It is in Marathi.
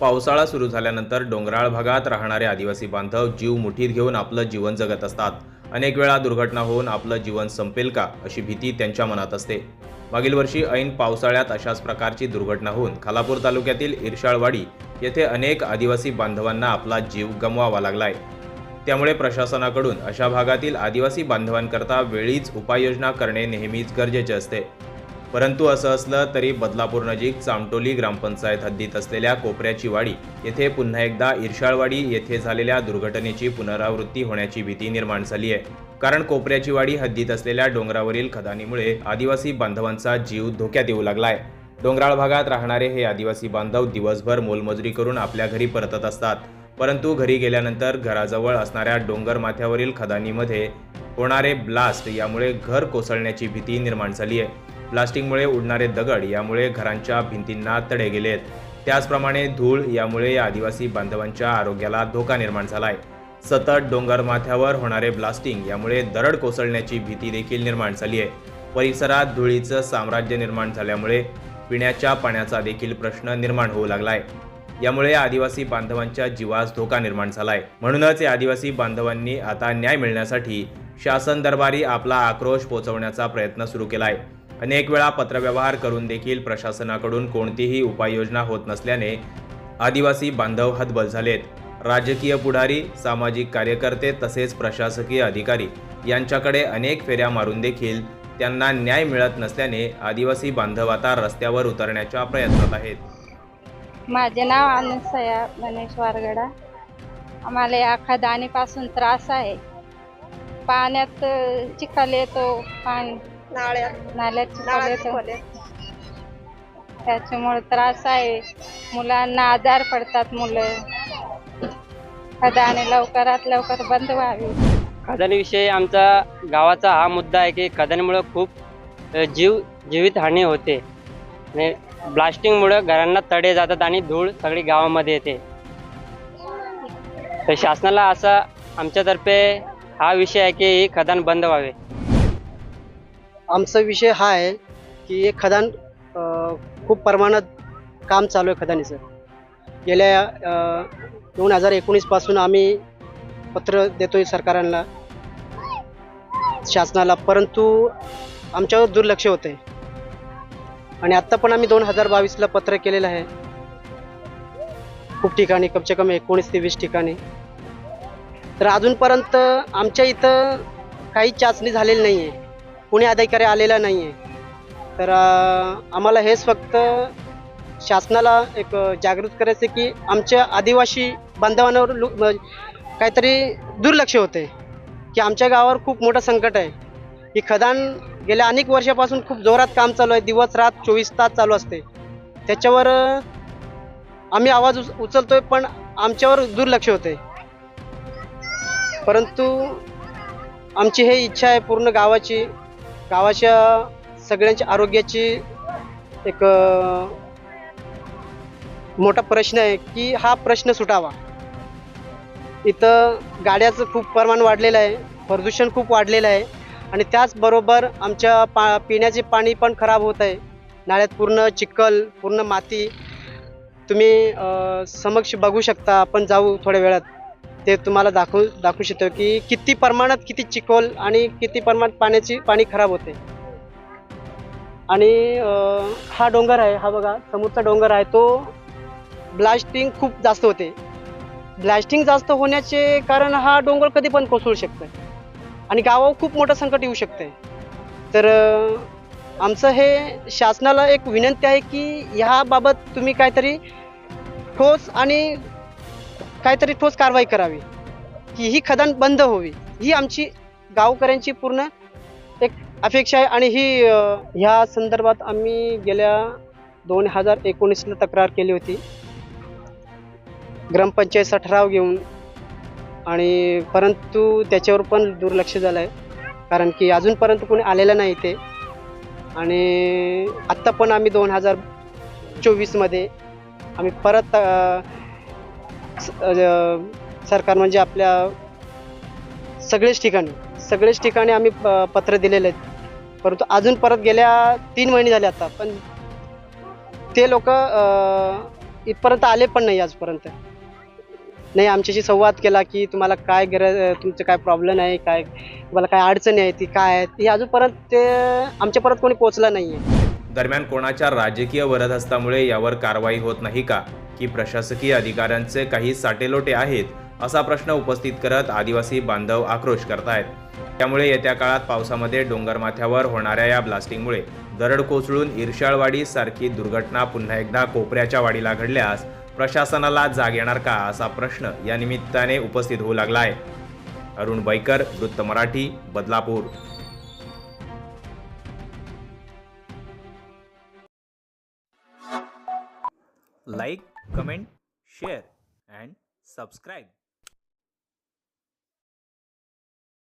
पावसाळा सुरू झाल्यानंतर डोंगराळ भागात राहणारे आदिवासी बांधव जीव मुठीत घेऊन आपलं जीवन जगत असतात. अनेक वेळा दुर्घटना होऊन आपलं जीवन संपेल का अशी भीती त्यांच्या मनात असते. मागील वर्षी ऐन पावसाळ्यात अशाच प्रकारची दुर्घटना होऊन खालापूर तालुक्यातील इरशाळवाडी येथे अनेक आदिवासी बांधवांना आपला जीव गमवावा लागलाय. त्यामुळे प्रशासनाकडून अशा भागातील आदिवासी बांधवांकरता वेळीच उपाययोजना करणे नेहमीच गरजेचे असते. परंतु असं असलं तरी बदलापूर नजीक चामटोली ग्रामपंचायत हद्दीत असलेल्या कोपऱ्याची वाडी येथे पुन्हा एकदा इरशाळवाडी येथे झालेल्या दुर्घटनेची पुनरावृत्ती होण्याची भीती निर्माण झाली आहे. कारण कोपऱ्याची वाडी हद्दीत असलेल्या डोंगरावरील खदानीमुळे आदिवासी बांधवांचा जीव धोक्यात येऊ लागलाय डोंगराळ भागात राहणारे हे आदिवासी बांधव दिवसभर मोलमजुरी करून आपल्या घरी परतत असतात. परंतु घरी गेल्यानंतर घराजवळ असणाऱ्या डोंगर माथ्यावरील खदानीमध्ये होणारे ब्लास्ट यामुळे घर कोसळण्याची भीती निर्माण झाली आहे. ब्लास्टिंगमुळे उडणारे दगड यामुळे घरांच्या भिंतींना तडे गेलेत त्याचप्रमाणे धूळ यामुळे या आदिवासी बांधवांच्या आरोग्याला धोका निर्माण झाला आहे. सतत डोंगर माथ्यावर होणारे ब्लास्टिंग यामुळे दरड कोसळण्याची भीती देखील निर्माण झाली आहे. परिसरात धुळीचं साम्राज्य निर्माण झाल्यामुळे पिण्याच्या पाण्याचा देखील प्रश्न निर्माण होऊ लागला आहे. यामुळे आदिवासी बांधवांच्या जीवास धोका निर्माण झालाय. म्हणूनच या आदिवासी बांधवांनी आता न्याय मिळण्यासाठी शासन दरबारी आपला आक्रोश पोहोचवण्याचा प्रयत्न सुरू केलाय. अनेक वेळा पत्रव्यवहार करून देखील प्रशासनाकडून कोणतीही उपाययोजना होत नसल्याने आदिवासी बांधव हतबल झालेत. राजकीय पुढारी सामाजिक कार्यकर्ते तसेच प्रशासकीय अधिकारी यांच्याकडे अनेक फेऱ्या मारून देखील त्यांना न्याय मिळत नसल्याने आदिवासी बांधव आता रस्त्यावर उतरण्याच्या प्रयत्नात आहेत. माझे नाव अनसया गणेश वारगडा. आम्हाला या खदानीपासून त्रास आहे. पाण्यात चिखल येतो पाणी नाळ्यात नाल्यात चिखल येतो. त्याच्यामुळे त्रास आहे. मुलांना आजार पडतात मुलं. खदानी लवकरात लवकर बंद व्हावी. खदानीविषयी आमचा गावाचा हा मुद्दा आहे की खदानीमुळं खूप जीव जीवित हानी होते. आणि ब्लास्टिंगमुळं घरांना तडे जातात आणि धूळ सगळी गावामध्ये येते. तर शासनाला असा आमच्यातर्फे हा विषय आहे की ही खदान बंद व्हावे. आमचा विषय हा आहे की हे खदान खूप प्रमाणात काम चालू आहे खदानीचं. गेल्या दोन हजार एकोणीसपासून आम्ही पत्र देतोय सरकारांना शासनाला परंतु आमच्यावर दुर्लक्ष होते आणि आत्ता पण आम्ही दोन हजार बावीसला पत्र केलेलं आहे. खूप ठिकाणी कमसे कम एकोणीस ते वीस ठिकाणी. तर अजूनपर्यंत आमच्या इथं काही चाचणी झालेली नाही आहे कुणी अधिकारी आलेला नाही आहे तर आम्हाला हेच फक्त शासनाला एक जागृत करायचं की आमच्या आदिवासी बांधवांवर लु- काहीतरी दुर्लक्ष होते की आमच्या गावावर खूप मोठं संकट आहे. ही खदान गेल्या अनेक वर्षापासून खूप जोरात काम चालू आहे. दिवस रात चोवीस तास चालू असते. त्याच्यावर आम्ही आवाज उच उचलतोय पण आमच्यावर दुर्लक्ष होते परंतु आमची हे इच्छा आहे पूर्ण गावाची. गावाच्या सगळ्यांच्या आरोग्याची एक मोठा प्रश्न आहे की हा प्रश्न सुटावा. इथं गाड्याचं खूप प्रमाण वाढलेलं आहे. प्रदूषण खूप वाढलेलं आहे. आणि त्याचबरोबर आमच्या पा पिण्याचे पाणी पण खराब होत आहे. नाळ्यात पूर्ण चिखल पूर्ण माती तुम्ही समक्ष बघू शकता. आपण जाऊ थोड्या वेळात. ते तुम्हाला दाखवू दाखवू शकतो की किती प्रमाणात किती चिखल आणि किती प्रमाणात पाण्याची पाणी खराब होते. आणि हा डोंगर आहे हा बघा समोरचा डोंगर आहे. तो ब्लास्टिंग खूप जास्त होते. ब्लास्टिंग जास्त होण्याचे कारण हा डोंगर कधी पण कोसळू शकतं आणि गावावर खूप मोठं संकट येऊ शकते. तर आमचं हे शासनाला एक विनंती आहे की ह्याबाबत तुम्ही काहीतरी ठोस आणि काहीतरी ठोस कारवाई करावी. की ही खदान बंद होवी ही आमची गावकऱ्यांची पूर्ण एक अपेक्षा आहे आणि ही ह्या संदर्भात आम्ही गेल्या दोन हजार एकोणीसला तक्रार केली होती. ग्रामपंचायतचा ठराव घेऊन आणि परंतु त्याच्यावर पण दुर्लक्ष झालं आहे कारण की अजूनपर्यंत कोणी आलेलं नाही ते आणि आत्ता पण आम्ही दोन हजार चोवीसमध्ये आम्ही परत स- सरकार म्हणजे आपल्या सगळेच ठिकाणी सगळेच ठिकाणी आम्ही प- पत्र दिलेले आहेत. परंतु अजून परत गेल्या तीन महिने झाले आता पण ते लोक इथपर्यंत आले पण नाही आजपर्यंत. नाही आमच्याशी संवाद केला की तुम्हाला काय गरज तुमचं काय प्रॉब्लेम आहे काय तुम्हाला काय अडचणी आहे ती काय आहे ती अजूनपर्यंत ते आमच्यापर्यंत कोणी पोचलं नाही आहे दरम्यान कोणाच्या राजकीय वरदहस्तामुळे यावर कारवाई होत नाही का? की प्रशासकीय अधिकाऱ्यांचे काही साटेलोटे आहेत असा प्रश्न उपस्थित करत आदिवासी बांधव आक्रोश करतायत. त्यामुळे येत्या काळात पावसामध्ये डोंगरमाथ्यावर होणाऱ्या या ब्लास्टिंगमुळे दरड कोसळून इरशाळवाडी सारखी दुर्घटना पुन्हा एकदा कोपऱ्याच्या वाडीला घडल्यास प्रशासनाला जाग येणार का असा प्रश्न या निमित्ताने उपस्थित होऊ लागला आहे अरुण बैकर वृत्त Marathi Badlapur like, comment, share, and subscribe.